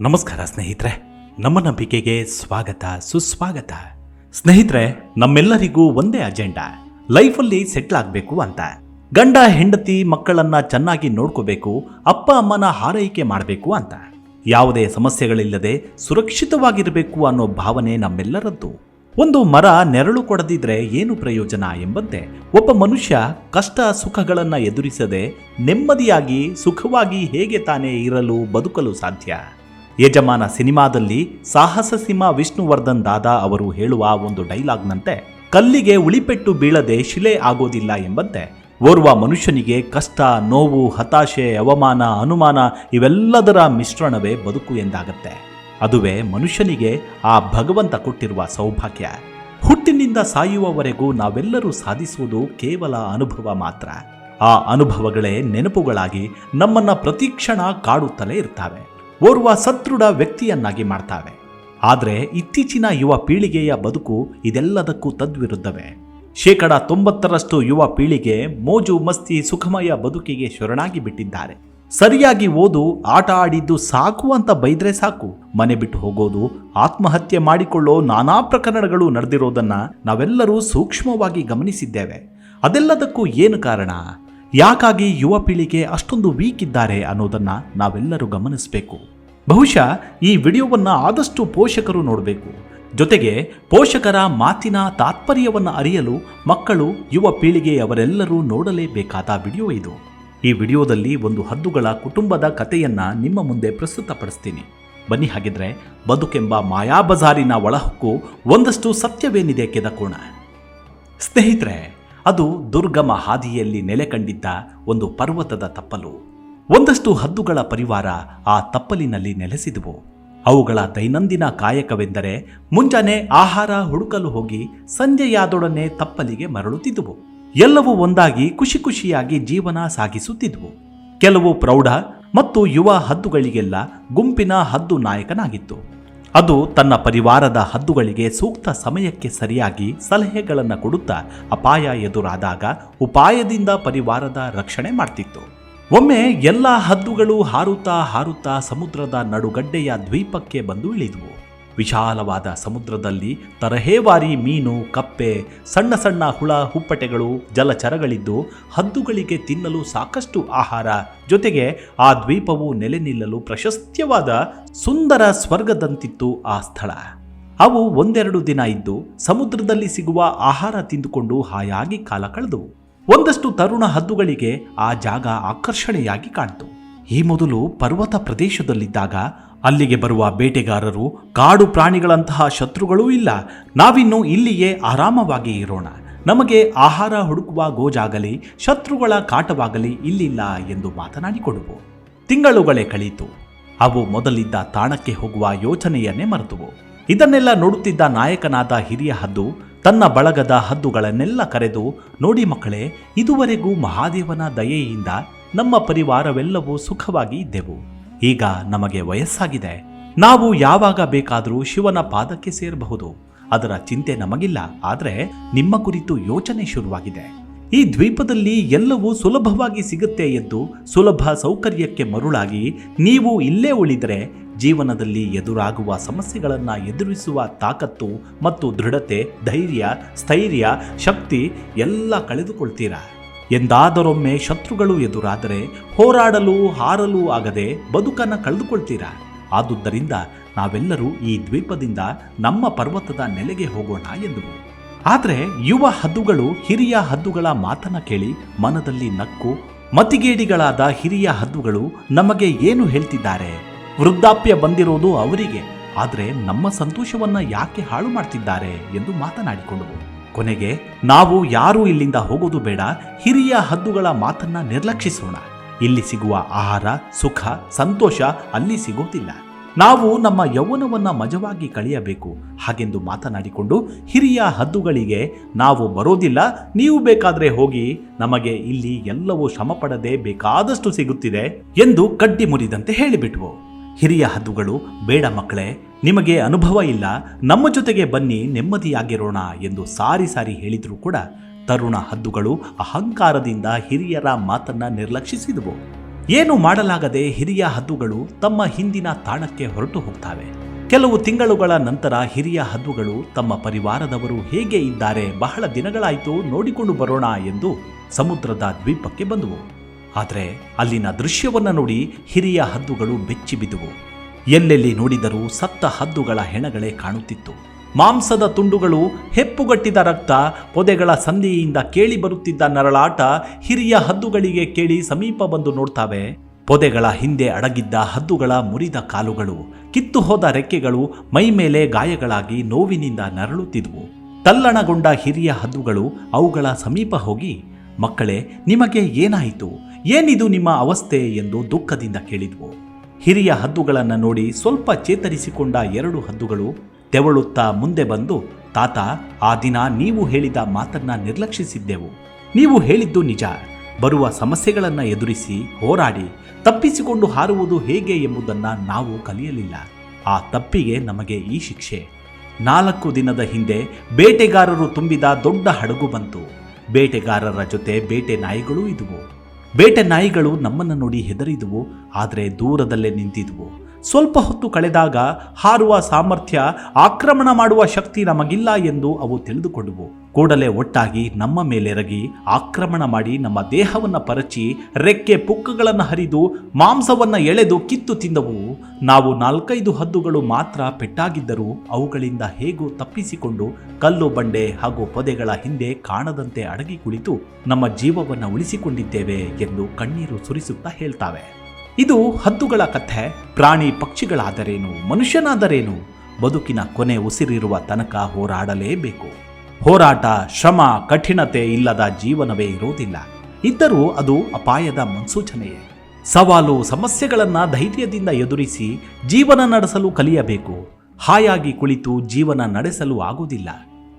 ನಮಸ್ಕಾರ ಸ್ನೇಹಿತರೆ, ನಮ್ಮ ನಂಬಿಕೆಗೆ ಸ್ವಾಗತ, ಸುಸ್ವಾಗತ. ಸ್ನೇಹಿತರೆ, ನಮ್ಮೆಲ್ಲರಿಗೂ ಒಂದೇ ಅಜೆಂಡಾ, ಲೈಫಲ್ಲಿ ಸೆಟ್ಲ್ ಆಗಬೇಕು ಅಂತ. ಗಂಡ, ಹೆಂಡತಿ ಮಕ್ಕಳನ್ನ ಚೆನ್ನಾಗಿ ನೋಡ್ಕೋಬೇಕು, ಅಪ್ಪ, ಅಮ್ಮನ ಹಾರೈಕೆ ಮಾಡಬೇಕು ಅಂತ. ಯಾವುದೇ ಸಮಸ್ಯೆಗಳಿಲ್ಲದೆ ಸುರಕ್ಷಿತವಾಗಿರಬೇಕು ಅನ್ನೋ ಭಾವನೆ ನಮ್ಮೆಲ್ಲರದ್ದು. ಒಂದು ಮರ ನೆರಳು ಕೊಡದಿದ್ರೆ ಏನು ಪ್ರಯೋಜನ ಎಂಬಂತೆ, ಒಬ್ಬ ಮನುಷ್ಯ ಕಷ್ಟ, ಸುಖಗಳನ್ನ ಎದುರಿಸದೆ ನೆಮ್ಮದಿಯಾಗಿ, ಸುಖವಾಗಿ ಹೇಗೆ ತಾನೇ ಇರಲು, ಬದುಕಲು ಸಾಧ್ಯ? ಯಜಮಾನ ಸಿನಿಮಾದಲ್ಲಿ ಸಾಹಸ ಸಿಂಹ ವಿಷ್ಣುವರ್ಧನ್ ದಾದಾ ಅವರು ಹೇಳುವ ಒಂದು ಡೈಲಾಗ್ನಂತೆ, ಕಲ್ಲಿಗೆ ಉಳಿಪೆಟ್ಟು ಬೀಳದೆ ಶಿಲೆ ಆಗೋದಿಲ್ಲ ಎಂಬಂತೆ, ಓರ್ವ ಮನುಷ್ಯನಿಗೆ ಕಷ್ಟ, ನೋವು, ಹತಾಶೆ, ಅವಮಾನ, ಅನುಮಾನ ಇವೆಲ್ಲದರ ಮಿಶ್ರಣವೇ ಬದುಕು ಎಂದಾಗತ್ತೆ. ಅದುವೇ ಮನುಷ್ಯನಿಗೆ ಆ ಭಗವಂತ ಕೊಟ್ಟಿರುವ ಸೌಭಾಗ್ಯ. ಹುಟ್ಟಿನಿಂದ ಸಾಯುವವರೆಗೂ ನಾವೆಲ್ಲರೂ ಸಾಧಿಸುವುದು ಕೇವಲ ಅನುಭವ ಮಾತ್ರ. ಆ ಅನುಭವಗಳೇ ನೆನಪುಗಳಾಗಿ ನಮ್ಮನ್ನ ಪ್ರತಿಕ್ಷಣ ಕಾಡುತ್ತಲೇ ಇರ್ತವೆ. ಓರ್ವ ಸದೃಢ ವ್ಯಕ್ತಿಯನ್ನಾಗಿ ಮಾಡ್ತಾವೆ. ಆದರೆ ಇತ್ತೀಚಿನ ಯುವ ಪೀಳಿಗೆಯ ಬದುಕು ಇದೆಲ್ಲದಕ್ಕೂ ತದ್ವಿರುದ್ಧವೇ. ಶೇಕಡ ತೊಂಬತ್ತರಷ್ಟು ಯುವ ಪೀಳಿಗೆ ಮೋಜು ಮಸ್ತಿ ಸುಖಮಯ ಬದುಕಿಗೆ ಶರಣಾಗಿ ಬಿಟ್ಟಿದ್ದಾರೆ. ಸರಿಯಾಗಿ ಓದು, ಆಟ ಆಡಿದ್ದು ಸಾಕು ಅಂತ ಬೈದ್ರೆ ಸಾಕು. ಮನೆ ಬಿಟ್ಟು ಹೋಗೋದು, ಆತ್ಮಹತ್ಯೆ ಮಾಡಿಕೊಳ್ಳೋ ನಾನಾ ಪ್ರಕರಣಗಳು ನಡೆದಿರೋದನ್ನ ನಾವೆಲ್ಲರೂ ಸೂಕ್ಷ್ಮವಾಗಿ ಗಮನಿಸಿದ್ದೇವೆ. ಅದೆಲ್ಲದಕ್ಕೂ ಏನು ಕಾರಣ? ಯಾಕಾಗಿ ಯುವ ಪೀಳಿಗೆ ಅಷ್ಟೊಂದು ವೀಕ್ ಇದ್ದಾರೆ ಅನ್ನೋದನ್ನ ನಾವೆಲ್ಲರೂ ಗಮನಿಸಬೇಕು. ಬಹುಶಃ ಈ ವಿಡಿಯೋವನ್ನ ಆದಷ್ಟು ಪೋಷಕರು ನೋಡಬೇಕು. ಜೊತೆಗೆ ಪೋಷಕರ ಮಾತಿನ ತಾತ್ಪರ್ಯವನ್ನು ಅರಿಯಲು ಮಕ್ಕಳು, ಯುವ ಪೀಳಿಗೆಯವರೆಲ್ಲರೂ ನೋಡಲೇಬೇಕಾದ ವಿಡಿಯೋ ಇದು. ಈ ವಿಡಿಯೋದಲ್ಲಿ ಒಂದು ಹದ್ದುಗಳ ಕುಟುಂಬದ ಕಥೆಯನ್ನ ನಿಮ್ಮ ಮುಂದೆ ಪ್ರಸ್ತುತಪಡಿಸ್ತೀನಿ. ಬನ್ನಿ ಹಾಗಿದ್ರೆ ಬದುಕೆಂಬ ಮಾಯಾಬಜಾರಿನ ಒಳಹೊಕ್ಕು ಒಂದಷ್ಟು ಸತ್ಯವೇನಿದೆ ಕೆದಕೋಣ. ಸ್ನೇಹಿತರೆ ಅದು ದುರ್ಗಮ ಹಾದಿಯಲ್ಲಿ ನೆಲೆ ಕಂಡಿದ್ದ ಒಂದು ಪರ್ವತದ ತಪ್ಪಲು. ಒಂದಷ್ಟು ಹದ್ದುಗಳ ಪರಿವಾರ ಆ ತಪ್ಪಲಿನಲ್ಲಿ ನೆಲೆಸಿದವು. ಅವುಗಳ ದೈನಂದಿನ ಕಾಯಕವೆಂದರೆ ಮುಂಜಾನೆ ಆಹಾರ ಹುಡುಕಲು ಹೋಗಿ ಸಂಜೆಯಾದೊಡನೆ ತಪ್ಪಲಿಗೆ ಮರಳುತ್ತಿದ್ದುವು. ಎಲ್ಲವೂ ಒಂದಾಗಿ ಖುಷಿ ಖುಷಿಯಾಗಿ ಜೀವನ ಸಾಗಿಸುತ್ತಿದ್ವು. ಕೆಲವು ಪ್ರೌಢ ಮತ್ತು ಯುವ ಹದ್ದುಗಳಿಗೆಲ್ಲ ಗುಂಪಿನ ಹದ್ದು ನಾಯಕನಾಗಿತ್ತು. ಅದು ತನ್ನ ಪರಿವಾರದ ಹದ್ದುಗಳಿಗೆ ಸೂಕ್ತ ಸಮಯಕ್ಕೆ ಸರಿಯಾಗಿ ಸಲಹೆಗಳನ್ನು ಕೊಡುತ್ತಾ ಅಪಾಯ ಎದುರಾದಾಗ ಉಪಾಯದಿಂದ ಪರಿವಾರದ ರಕ್ಷಣೆ ಮಾಡ್ತಿತ್ತು. ಒಮ್ಮೆ ಎಲ್ಲ ಹದ್ದುಗಳು ಹಾರುತ್ತಾ ಹಾರುತ್ತಾ ಸಮುದ್ರದ ನಡುಗಡ್ಡೆಯ ದ್ವೀಪಕ್ಕೆ ಬಂದು ಇಳಿದವು. ವಿಶಾಲವಾದ ಸಮುದ್ರದಲ್ಲಿ ತರಹೇವಾರಿ ಮೀನು, ಕಪ್ಪೆ, ಸಣ್ಣ ಸಣ್ಣ ಹುಳ ಹುಪ್ಪಟೆಗಳು, ಜಲಚರಗಳಿದ್ದು ಹದ್ದುಗಳಿಗೆ ತಿನ್ನಲು ಸಾಕಷ್ಟು ಆಹಾರ. ಜೊತೆಗೆ ಆ ದ್ವೀಪವು ನೆಲೆ ನಿಲ್ಲಲು ಪ್ರಶಸ್ತ್ಯವಾದ ಸುಂದರ ಸ್ವರ್ಗದಂತಿತ್ತು ಆ ಸ್ಥಳ. ಅವು ಒಂದೆರಡು ದಿನ ಇದ್ದು ಸಮುದ್ರದಲ್ಲಿ ಸಿಗುವ ಆಹಾರ ತಿಂದುಕೊಂಡು ಹಾಯಾಗಿ ಕಾಲ ಕಳೆದವು. ಒಂದಷ್ಟು ತರುಣ ಹದ್ದುಗಳಿಗೆ ಆ ಜಾಗ ಆಕರ್ಷಣೆಯಾಗಿ ಕಾಣ್ತು. ಈ ಮೊದಲು ಪರ್ವತ ಪ್ರದೇಶದಲ್ಲಿದ್ದಾಗ ಅಲ್ಲಿಗೆ ಬರುವ ಬೇಟೆಗಾರರು, ಕಾಡು ಪ್ರಾಣಿಗಳಂತಹ ಶತ್ರುಗಳೂ ಇಲ್ಲ. ನಾವಿನ್ನು ಇಲ್ಲಿಯೇ ಆರಾಮವಾಗಿ ಇರೋಣ. ನಮಗೆ ಆಹಾರ ಹುಡುಕುವ ಗೋಜಾಗಲಿ, ಶತ್ರುಗಳ ಕಾಟವಾಗಲಿ ಇಲ್ಲಿಲ್ಲ ಎಂದು ಮಾತನಾಡಿಕೊಡುವು. ತಿಂಗಳುಗಳೇ ಕಳೀತು. ಅವು ಮೊದಲಿದ್ದ ತಾಣಕ್ಕೆ ಹೋಗುವ ಯೋಚನೆಯನ್ನೇ ಮರೆತುವು. ಇದನ್ನೆಲ್ಲ ನೋಡುತ್ತಿದ್ದ ನಾಯಕನಾದ ಹಿರಿಯ ಹದ್ದು, ತನ್ನ ಬಳಗದ ಹದ್ದುಗಳನ್ನೆಲ್ಲ ಕರೆದು, ನೋಡಿ ಮಕ್ಕಳೇ, ಇದುವರೆಗೂ ಮಹಾದೇವನ ದಯೆಯಿಂದ ನಮ್ಮ ಪರಿವಾರವೆಲ್ಲವೂ ಸುಖವಾಗಿ ಇದ್ದೆವು. ಈಗ ನಮಗೆ ವಯಸ್ಸಾಗಿದೆ. ನಾವು ಯಾವಾಗ ಬೇಕಾದರೂ ಶಿವನ ಪಾದಕ್ಕೆ ಸೇರಬಹುದು. ಅದರ ಚಿಂತೆ ನಮಗಿಲ್ಲ. ಆದರೆ ನಿಮ್ಮ ಕುರಿತು ಯೋಚನೆ ಶುರುವಾಗಿದೆ. ಈ ದ್ವೀಪದಲ್ಲಿ ಎಲ್ಲವೂ ಸುಲಭವಾಗಿ ಸಿಗುತ್ತೆ ಎಂದು ಸುಲಭ ಸೌಕರ್ಯಕ್ಕೆ ಮರುಳಾಗಿ ನೀವು ಇಲ್ಲೇ ಉಳಿದರೆ ಜೀವನದಲ್ಲಿ ಎದುರಾಗುವ ಸಮಸ್ಯೆಗಳನ್ನು ಎದುರಿಸುವ ತಾಕತ್ತು ಮತ್ತು ದೃಢತೆ, ಧೈರ್ಯ, ಸ್ಥೈರ್ಯ, ಶಕ್ತಿ ಎಲ್ಲ ಕಳೆದುಕೊಳ್ತೀರಾ? ಎಂದಾದರೊಮ್ಮೆ ಶತ್ರುಗಳು ಎದುರಾದರೆ ಹೋರಾಡಲು ಹಾರಲು ಆಗದೆ ಬದುಕನ್ನು ಕಳೆದುಕೊಳ್ತೀರಾ? ಆದುದರಿಂದ ನಾವೆಲ್ಲರೂ ಈ ದ್ವೀಪದಿಂದ ನಮ್ಮ ಪರ್ವತದ ನೆಲೆಗೆ ಹೋಗೋಣ ಎಂದು ಆದರೆ ಯುವ ಹದ್ದುಗಳು ಹಿರಿಯ ಹದ್ದುಗಳ ಮಾತನ್ನ ಕೇಳಿ ಮನದಲ್ಲಿ ನಕ್ಕು, ಮತಿಗೇಡಿಗಳಾದ ಹಿರಿಯ ಹದ್ದುಗಳು ನಮಗೆ ಏನು ಹೇಳ್ತಿದ್ದಾರೆ? ವೃದ್ಧಾಪ್ಯ ಬಂದಿರೋದು ಅವರಿಗೆ, ಆದರೆ ನಮ್ಮ ಸಂತೋಷವನ್ನ ಯಾಕೆ ಹಾಳು ಮಾಡ್ತಿದ್ದಾರೆ? ಎಂದು ಮಾತನಾಡಿಕೊಂಡವು. ಕೊನೆಗೆ, ನಾವು ಯಾರೂ ಇಲ್ಲಿಂದ ಹೋಗೋದು ಬೇಡ, ಹಿರಿಯ ಹದ್ದುಗಳ ಮಾತನ್ನ ನಿರ್ಲಕ್ಷಿಸೋಣ. ಇಲ್ಲಿ ಸಿಗುವ ಆಹಾರ, ಸುಖ, ಸಂತೋಷ ಅಲ್ಲಿ ಸಿಗೋದಿಲ್ಲ. ನಾವು ನಮ್ಮ ಯೌವನವನ್ನ ಮಜವಾಗಿ ಕಳೆಯಬೇಕು. ಹಾಗೆಂದು ಮಾತನಾಡಿಕೊಂಡು ಹಿರಿಯ ಹದ್ದುಗಳಿಗೆ, ನಾವು ಬರೋದಿಲ್ಲ, ನೀವು ಬೇಕಾದ್ರೆ ಹೋಗಿ, ನಮಗೆ ಇಲ್ಲಿ ಎಲ್ಲವೂ ಶ್ರಮಪಡದೆ ಬೇಕಾದಷ್ಟು ಸಿಗುತ್ತಿದೆ ಎಂದು ಕಡ್ಡಿ ಮುರಿದಂತೆ ಹೇಳಿಬಿಟ್ವು. ಹಿರಿಯ ಹದ್ದುಗಳು, ಬೇಡ ಮಕ್ಕಳೇ ನಿಮಗೆ ಅನುಭವ ಇಲ್ಲ, ನಮ್ಮ ಜೊತೆಗೆ ಬನ್ನಿ, ನೆಮ್ಮದಿಯಾಗಿರೋಣ ಎಂದು ಸಾರಿ ಸಾರಿ ಹೇಳಿದರೂ ಕೂಡ ತರುಣ ಹದ್ದುಗಳು ಅಹಂಕಾರದಿಂದ ಹಿರಿಯರ ಮಾತನ್ನ ನಿರ್ಲಕ್ಷಿಸಿದವು. ಏನು ಮಾಡಲಾಗದೆ ಹಿರಿಯ ಹದ್ದುಗಳು ತಮ್ಮ ಹಿಂದಿನ ತಾಣಕ್ಕೆ ಹೊರಟು ಹೋಗ್ತವೆ. ಕೆಲವು ತಿಂಗಳುಗಳ ನಂತರ ಹಿರಿಯ ಹದ್ದುಗಳು ತಮ್ಮ ಪರಿವಾರದವರು ಹೇಗೆ ಇದ್ದಾರೆ ಬಹಳ ದಿನಗಳಾಯಿತು ನೋಡಿಕೊಂಡು ಬರೋಣ ಎಂದು ಸಮುದ್ರದ ದ್ವೀಪಕ್ಕೆ ಬಂದವು. ಆದರೆ ಅಲ್ಲಿನ ದೃಶ್ಯವನ್ನು ನೋಡಿ ಹಿರಿಯ ಹದ್ದುಗಳು ಬೆಚ್ಚಿ ಬಿದ್ದುವು ಎಲ್ಲೆಲ್ಲಿ ನೋಡಿದರೂ ಸತ್ತ ಹದ್ದುಗಳ ಹೆಣಗಳೇ ಕಾಣುತ್ತಿತ್ತು. ಮಾಂಸದ ತುಂಡುಗಳು, ಹೆಪ್ಪುಗಟ್ಟಿದ ರಕ್ತ, ಪೊದೆಗಳ ಸಂಧಿಯಿಂದ ಕೇಳಿ ಬರುತ್ತಿದ್ದ ನರಳಾಟ ಹಿರಿಯ ಹದ್ದುಗಳಿಗೆ ಕೇಳಿ ಸಮೀಪ ಬಂದು ನೋಡ್ತಾವೆ. ಪೊದೆಗಳ ಹಿಂದೆ ಅಡಗಿದ್ದ ಹದ್ದುಗಳ ಮುರಿದ ಕಾಲುಗಳು, ಕಿತ್ತು ಹೋದ ರೆಕ್ಕೆಗಳು ಮೈಮೇಲೆ ಗಾಯಗಳಾಗಿ ನೋವಿನಿಂದ ನರಳುತ್ತಿದ್ವು. ತಲ್ಲಣಗೊಂಡ ಹಿರಿಯ ಹದ್ದುಗಳು ಅವುಗಳ ಸಮೀಪ ಹೋಗಿ, ಮಕ್ಕಳೇ, ನಿಮಗೆ ಏನಾಯಿತು? ಏನಿದು ನಿಮ್ಮ ಅವಸ್ಥೆ? ಎಂದು ದುಃಖದಿಂದ ಕೇಳಿದ್ವು. ಹಿರಿಯ ಹದ್ದುಗಳನ್ನು ನೋಡಿ ಸ್ವಲ್ಪ ಚೇತರಿಸಿಕೊಂಡ ಎರಡು ಹದ್ದುಗಳು ತೆವಳುತ್ತಾ ಮುಂದೆ ಬಂದು, ತಾತ, ಆ ದಿನ ನೀವು ಹೇಳಿದ ಮಾತನ್ನ ನಿರ್ಲಕ್ಷಿಸಿದ್ದೆವು. ನೀವು ಹೇಳಿದ್ದು ನಿಜ. ಬರುವ ಸಮಸ್ಯೆಗಳನ್ನು ಎದುರಿಸಿ, ಹೋರಾಡಿ, ತಪ್ಪಿಸಿಕೊಂಡು ಹಾರುವುದು ಹೇಗೆ ಎಂಬುದನ್ನು ನಾವು ಕಲಿಯಲಿಲ್ಲ. ಆ ತಪ್ಪಿಗೆ ನಮಗೆ ಈ ಶಿಕ್ಷೆ. ನಾಲ್ಕು ದಿನದ ಹಿಂದೆ ಬೇಟೆಗಾರರು ತುಂಬಿದ ದೊಡ್ಡ ಹಡಗು ಬಂತು. ಬೇಟೆಗಾರರ ಜೊತೆ ಬೇಟೆ ನಾಯಿಗಳೂ ಇದುವು. ಬೇಟೆ ನಾಯಿಗಳು ನಮ್ಮನ್ನು ನೋಡಿ ಹೆದರಿದುವು ಆದರೆ ದೂರದಲ್ಲೇ ನಿಂತಿದ್ವು. ಸ್ವಲ್ಪ ಹೊತ್ತು ಕಳೆದಾಗ ಹಾರುವ ಸಾಮರ್ಥ್ಯ ಆಕ್ರಮಣ ಮಾಡುವ ಶಕ್ತಿ ನಮಗಿಲ್ಲ ಎಂದು ಅವು ತಿಳಿದುಕೊಂಡವು. ಕೂಡಲೇ ಒಟ್ಟಾಗಿ ನಮ್ಮ ಮೇಲೆರಗಿ ಆಕ್ರಮಣ ಮಾಡಿ ನಮ್ಮ ದೇಹವನ್ನು ಪರಚಿ ರೆಕ್ಕೆ ಪುಕ್ಕಗಳನ್ನು ಹರಿದು ಮಾಂಸವನ್ನ ಎಳೆದು ಕಿತ್ತು ತಿಂದವು. ನಾವು ನಾಲ್ಕೈದು ಹದ್ದುಗಳು ಮಾತ್ರ ಪೆಟ್ಟಾಗಿದ್ದರೂ ಅವುಗಳಿಂದ ಹೇಗೂ ತಪ್ಪಿಸಿಕೊಂಡು ಕಲ್ಲು ಬಂಡೆ ಹಾಗೂ ಪೊದೆಗಳ ಹಿಂದೆ ಕಾಣದಂತೆ ಅಡಗಿ ಕುಳಿತು ನಮ್ಮ ಜೀವವನ್ನು ಉಳಿಸಿಕೊಂಡಿದ್ದೇವೆ ಎಂದು ಕಣ್ಣೀರು ಸುರಿಸುತ್ತಾ ಹೇಳ್ತಾವೆ. ಇದು ಹದ್ದುಗಳ ಕಥೆ. ಪ್ರಾಣಿ ಪಕ್ಷಿಗಳಾದರೇನು, ಮನುಷ್ಯನಾದರೇನು? ಬದುಕಿನ ಕೊನೆ ಉಸಿರಿರುವ ತನಕ ಹೋರಾಡಲೇಬೇಕು. ಹೋರಾಟ, ಶ್ರಮ, ಕಠಿಣತೆ ಇಲ್ಲದ ಜೀವನವೇ ಇರುವುದಿಲ್ಲ. ಇದ್ದರೂ ಅದು ಅಪಾಯದ ಮುನ್ಸೂಚನೆಯೇ. ಸವಾಲು ಸಮಸ್ಯೆಗಳನ್ನು ಧೈರ್ಯದಿಂದ ಎದುರಿಸಿ ಜೀವನ ನಡೆಸಲು ಕಲಿಯಬೇಕು. ಹಾಯಾಗಿ ಕುಳಿತು ಜೀವನ ನಡೆಸಲು ಆಗುವುದಿಲ್ಲ.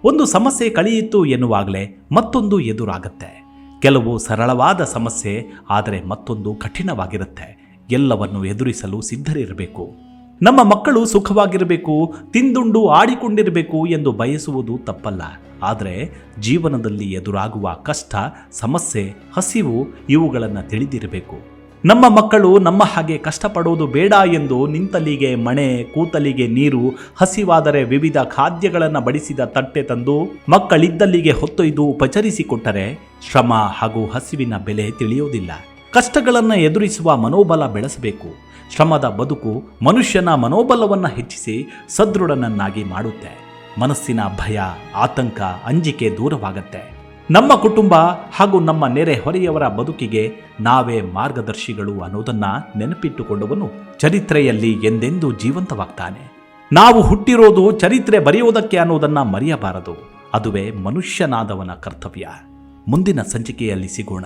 ಒಂದು ಸಮಸ್ಯೆ ಕಳೆಯಿತು ಎನ್ನುವಾಗಲೇ ಮತ್ತೊಂದು ಎದುರಾಗತ್ತೆ. ಕೆಲವು ಸರಳವಾದ ಸಮಸ್ಯೆ, ಆದರೆ ಮತ್ತೊಂದು ಕಠಿಣವಾಗಿರುತ್ತೆ. ಎಲ್ಲವನ್ನು ಎದುರಿಸಲು ಸಿದ್ಧರಿರಬೇಕು. ನಮ್ಮ ಮಕ್ಕಳು ಸುಖವಾಗಿರಬೇಕು, ತಿಂದುಂಡು ಆಡಿಕೊಂಡಿರಬೇಕು ಎಂದು ಬಯಸುವುದು ತಪ್ಪಲ್ಲ. ಆದರೆ ಜೀವನದಲ್ಲಿ ಎದುರಾಗುವ ಕಷ್ಟ, ಸಮಸ್ಯೆ, ಹಸಿವು ಇವುಗಳನ್ನು ತಿಳಿದಿರಬೇಕು. ನಮ್ಮ ಮಕ್ಕಳು ನಮ್ಮ ಹಾಗೆ ಕಷ್ಟಪಡೋದು ಬೇಡ ಎಂದು ನಿಂತಲಿಗೆ ಮಣೆ ಕೂತಲಿಗೆ ನೀರು, ಹಸಿವಾದರೆ ವಿವಿಧ ಖಾದ್ಯಗಳನ್ನು ಬಡಿಸಿದ ತಟ್ಟೆ ತಂದು ಮಕ್ಕಳಿದ್ದಲ್ಲಿಗೆ ಹೊತ್ತೊಯ್ದು ಉಪಚರಿಸಿಕೊಟ್ಟರೆ ಶ್ರಮ ಹಾಗೂ ಹಸಿವಿನ ಬೆಲೆ ತಿಳಿಯೋದಿಲ್ಲ. ಕಷ್ಟಗಳನ್ನು ಎದುರಿಸುವ ಮನೋಬಲ ಬೆಳೆಸಬೇಕು. ಶ್ರಮದ ಬದುಕು ಮನುಷ್ಯನ ಮನೋಬಲವನ್ನು ಹೆಚ್ಚಿಸಿ ಸದೃಢನನ್ನಾಗಿ ಮಾಡುತ್ತೆ. ಮನಸ್ಸಿನ ಭಯ, ಆತಂಕ, ಅಂಜಿಕೆ ದೂರವಾಗತ್ತೆ. ನಮ್ಮ ಕುಟುಂಬ ಹಾಗೂ ನಮ್ಮ ನೆರೆ ಹೊರೆಯವರ ಬದುಕಿಗೆ ನಾವೇ ಮಾರ್ಗದರ್ಶಿಗಳು ಅನ್ನೋದನ್ನ ನೆನಪಿಟ್ಟುಕೊಂಡವನು ಚರಿತ್ರೆಯಲ್ಲಿ ಎಂದೆಂದೂ ಜೀವಂತವಾಗ್ತಾನೆ. ನಾವು ಹುಟ್ಟಿರೋದು ಚರಿತ್ರೆ ಬರೆಯುವುದಕ್ಕೆ ಅನ್ನೋದನ್ನ ಮರೆಯಬಾರದು. ಅದುವೇ ಮನುಷ್ಯನಾದವನ ಕರ್ತವ್ಯ. ಮುಂದಿನ ಸಂಚಿಕೆಯಲ್ಲಿ ಸಿಗೋಣ.